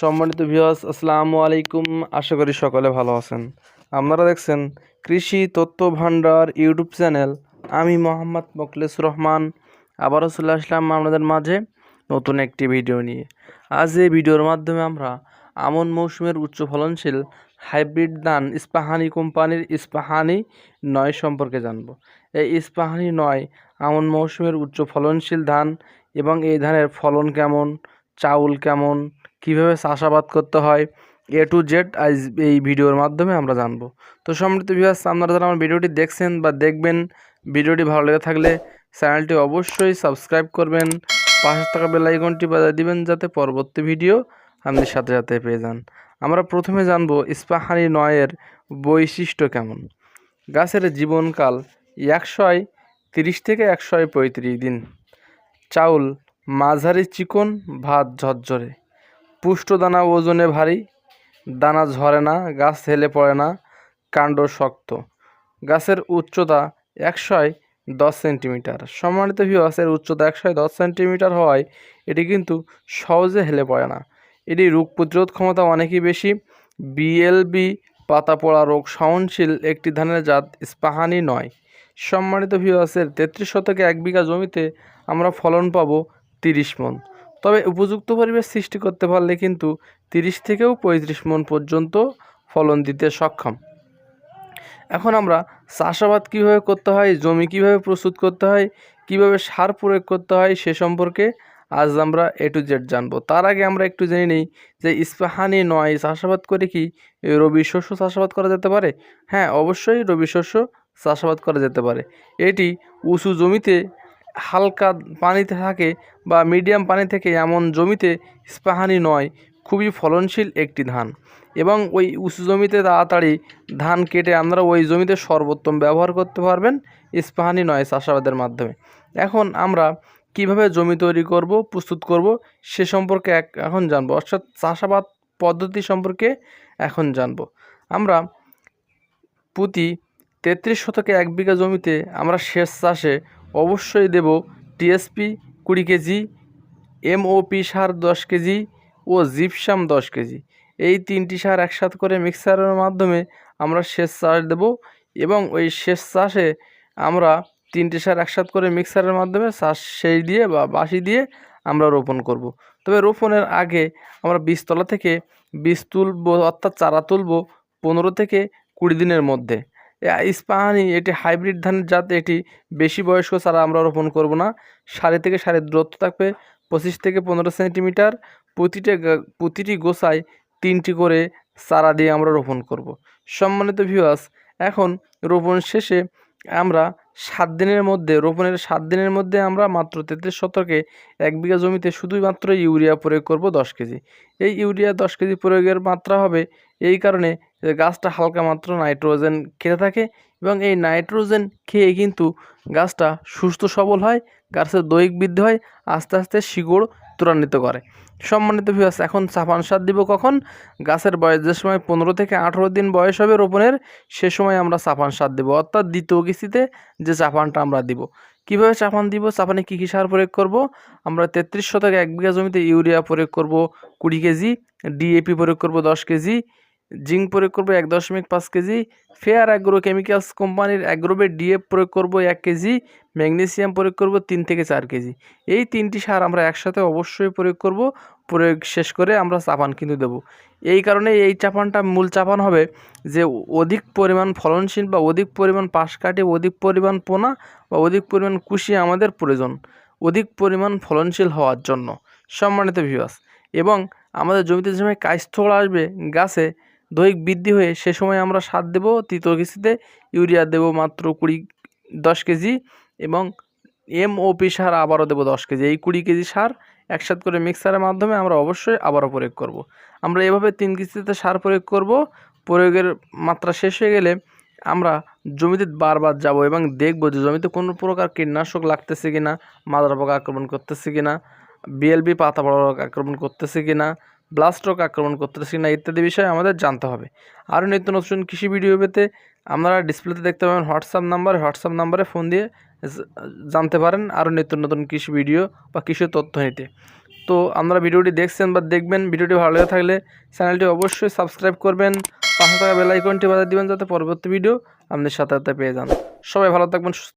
সম্মানিত ভিউয়ার্স আসসালামু আলাইকুম। আশা করি সকলে ভালো আছেন। আপনারা দেখছেন কৃষি তথ্য ভাণ্ডার ইউটিউব চ্যানেল। আমি মোহাম্মদ মোকলেস রহমান। আবারও চলে আসলাম আপনাদের মাঝে নতুন একটি ভিডিও নিয়ে। আজ এই ভিডিওর মাধ্যমে আমরা আমন মৌসুমের উচ্চ ফলনশীল হাইব্রিড ধান ইস্পাহানি কোম্পানির ইস্পাহানি নয় সম্পর্কে জানব। এই ইস্পাহানি নয়, আমন মৌসুমের উচ্চ ফলনশীল ধান এবং এই ধানের ফলন কেমন চাউল কেমন, কীভাবে চাষাবাদ করতে হয় এ টু জেড আজ এই ভিডিওর মাধ্যমে আমরা জানব। তো সম্মানিত ভিউয়ার্স আপনারা যারা আমার ভিডিওটি দেখছেন বা দেখবেন, ভিডিওটি ভালো লেগে থাকলে চ্যানেলটি অবশ্যই সাবস্ক্রাইব করবেন, পাশে থাকা বেল আইকনটি বাজিয়ে দিবেন যাতে পরবর্তী ভিডিও আপনি সাথে সাথে পেয়ে যান। আমরা প্রথমে জানব ইস্পাহানি নয়ের বৈশিষ্ট্য কেমন। গাছের জীবনকাল একশয় তিরিশ থেকে একশয় পঁয়ত্রিশ দিন। চাউল মাঝারি চিকন, ভাত ঝরঝরে। পুষ্ট দানা ওজনে ভারী, দানা ঝরে না, গাছ হেলে পড়ে না, কাণ্ড শক্ত। গাছের উচ্চতা একশয় দশ সেন্টিমিটার। সম্মানিত ভিউয়ার্সের উচ্চতা একশয় দশ সেন্টিমিটার হওয়ায় এটি কিন্তু সহজে হেলে পড়ে না। এটি রোগ প্রতিরোধ ক্ষমতা অনেকই বেশি। বিএলবি পাতা পড়া রোগ সহনশীল একটি ধানের জাত ইস্পাহানি নয়। সম্মানিত ভিউয়ার্সের তেত্রিশ শতকে এক বিঘা জমিতে আমরা ফলন পাবো তিরিশ মন। তবে উপযুক্ত পরিবেশ সৃষ্টি করতে পারলে কিন্তু তিরিশ থেকেও পঁয়ত্রিশ মন পর্যন্ত ফলন দিতে সক্ষম। এখন আমরা চাষাবাদ কীভাবে করতে হয়, জমি কীভাবে প্রস্তুত করতে হয়, কীভাবে সার প্রয়োগ করতে হয় সে সম্পর্কে আজ আমরা এ টু জেড জানব। তার আগে আমরা একটু জেনে নিই যে ইস্পাহানি নয় চাষাবাদ করে কি রবি শস্য চাষাবাদ করা যেতে পারে? হ্যাঁ অবশ্যই রবি শস্য চাষাবাদ করা যেতে পারে। এটি উঁচু জমিতে হালকা পানিতে থাকে বা মিডিয়াম পানি থেকে এমন জমিতে ইস্পাহানি নয়, খুবই ফলনশীল একটি ধান। এবং ওই উঁচু জমিতে তাড়াতাড়ি ধান কেটে আপনারা ওই জমিতে সর্বোত্তম ব্যবহার করতে পারবেন ইস্পাহানি নয় চাষাবাদের মাধ্যমে। এখন আমরা কীভাবে জমি তৈরি করব, প্রস্তুত করব, সে সম্পর্কে এখন জানব। অর্থাৎ চাষাবাদ পদ্ধতি সম্পর্কে এখন জানব। আমরা প্রতি তেত্রিশ শতকে এক বিঘা জমিতে আমরা সেচ চাষে অবশ্যই দেব টিএসপি কুড়ি কেজি, এমওপি সার দশ কেজি ও জিপসাম দশ কেজি এই তিনটি সার একসাথে করে মিক্সারের মাধ্যমে আমরা সেচ চাষ দেব এবং ওই সেচ চাষে আমরা তিনটি সার একসাথে করে মিক্সারের মাধ্যমে চাষ সেই দিয়ে বা বাসি দিয়ে আমরা রোপণ করব। তবে রোপণের আগে আমরা বীজতলা থেকে বীজ তুলব অর্থাৎ চারা তুলব পনেরো থেকে কুড়ি দিনের মধ্যে ইস্পাহানি এটি হাইব্রিড ধানের জাত, এটি বেশি বয়স্ক চারা আমরা রোপণ করব না। সারি থেকে সারির দূরত্ব থাকবে পঁচিশ থেকে পনেরো সেন্টিমিটার। প্রতিটা প্রতিটি গোছায় তিনটি করে চারা দিয়ে আমরা রোপণ করব। সম্মানিত ভিউয়ার্স এখন রোপণ শেষে আমরা সাত দিনের মধ্যে, রোপণের সাত দিনের মধ্যে আমরা মাত্র তেত্রিশ শতকে এক বিঘা জমিতে শুধুমাত্র ইউরিয়া প্রয়োগ করব দশ কেজি। এই ইউরিয়া দশ কেজি প্রয়োগের মাত্রা হবে এই কারণে গাছটা হালকা মাত্র নাইট্রোজেন খেতে থাকে এবং এই নাইট্রোজেন খেয়ে কিন্তু গাছটা সুস্থ সবল হয়, গাছের দৈহিক বৃদ্ধি হয়, আস্তে আস্তে শিকড় ত্বরান্বিত করে। সম্মানিত ভিউয়ার্স এখন চাপান সার দিব কখন? গাছের বয়স যে সময় পনেরো থেকে আঠেরো দিন বয়স হবে রোপণের, সে সময় আমরা চাপান সার দেবো। অর্থাৎ দ্বিতীয় কিস্তিতে যে চাপানটা আমরা দিব। কীভাবে চাপান দিব? চাপানে কী কী সার প্রয়োগ করব? আমরা তেত্রিশ শতক এক বিঘা জমিতে ইউরিয়া প্রয়োগ করব কুড়ি কেজি ডিএপি প্রয়োগ করব দশ কেজি জিঙ্ক প্রয়োগ করব এক দশমিক পাঁচ কেজি। ফেয়ার অ্যাগ্রো কেমিক্যালস কোম্পানির অ্যাগ্রোবেট ডিএফ প্রয়োগ করব এক কেজি, ম্যাগনেসিয়াম প্রয়োগ করব তিন থেকে চার কেজি। এই তিনটি সার আমরা একসাথে অবশ্যই প্রয়োগ করব, প্রয়োগ শেষ করে আমরা চাপান কিন্তু দেব। এই কারণে এই চাপানটা মূল চাপান হবে যে অধিক পরিমাণ ফলনশীল বা অধিক পরিমাণ পাশ কাটে, অধিক পরিমাণ পোনা বা অধিক পরিমাণ কুশি আমাদের প্রয়োজন, অধিক পরিমাণ ফলনশীল হওয়ার জন্য। সম্মানিত ভিউয়ার্স এবং আমাদের জমিতে যে সময় কাইস্থল আসবে গাছে দৈহিক বৃদ্ধি হয়ে সে সময় আমরা সার দেবো, তৃতীয় কিস্তিতে ইউরিয়া দেবো মাত্র কুড়ি, দশ কেজি এবং এমওপি সার আবারও দেবো দশ কেজি এই কুড়ি কেজি সার একসাথে করে মিক্সারের মাধ্যমে আমরা অবশ্যই আবারও প্রয়োগ করব। আমরা এভাবে তিন কিস্তিতে সার প্রয়োগ করব প্রয়োগের মাত্রা শেষ হয়ে গেলে আমরা জমিতে বারবার যাব এবং দেখব যে জমিতে কোনো প্রকার কীটনাশক লাগতেছে কিনা, মাদার পোকা আক্রমণ করতেছে কিনা বিএলবি পাতা বড় আক্রমণ করতেছে কিনা ব্লাস্ট রোগ আক্রমণ করতেছে কিনা ইত্যাদি বিষয়ে আমাদের জানতে হবে। আরও নিত্য নতুন কৃষি ভিডিও পেতে আপনারা ডিসপ্লেতে দেখতে পাবেন হোয়াটসঅ্যাপ নাম্বার হোয়াটসঅ্যাপ নাম্বারে ফোন দিয়ে জানতে পারেন আরও নিত্য নতুন কৃষি ভিডিও বা কৃষি তথ্য নিতে। তো আপনারা ভিডিওটি দেখছেন বা দেখবেন, ভিডিওটি ভালো লেগে থাকলে চ্যানেলটি অবশ্যই সাবস্ক্রাইব করবেন, পাশে থাকা বেল আইকনটি বাজার দেবেন যাতে পরবর্তী ভিডিও আপনাদের সাথে সাথে পেয়ে যান। সবাই ভালো থাকবেন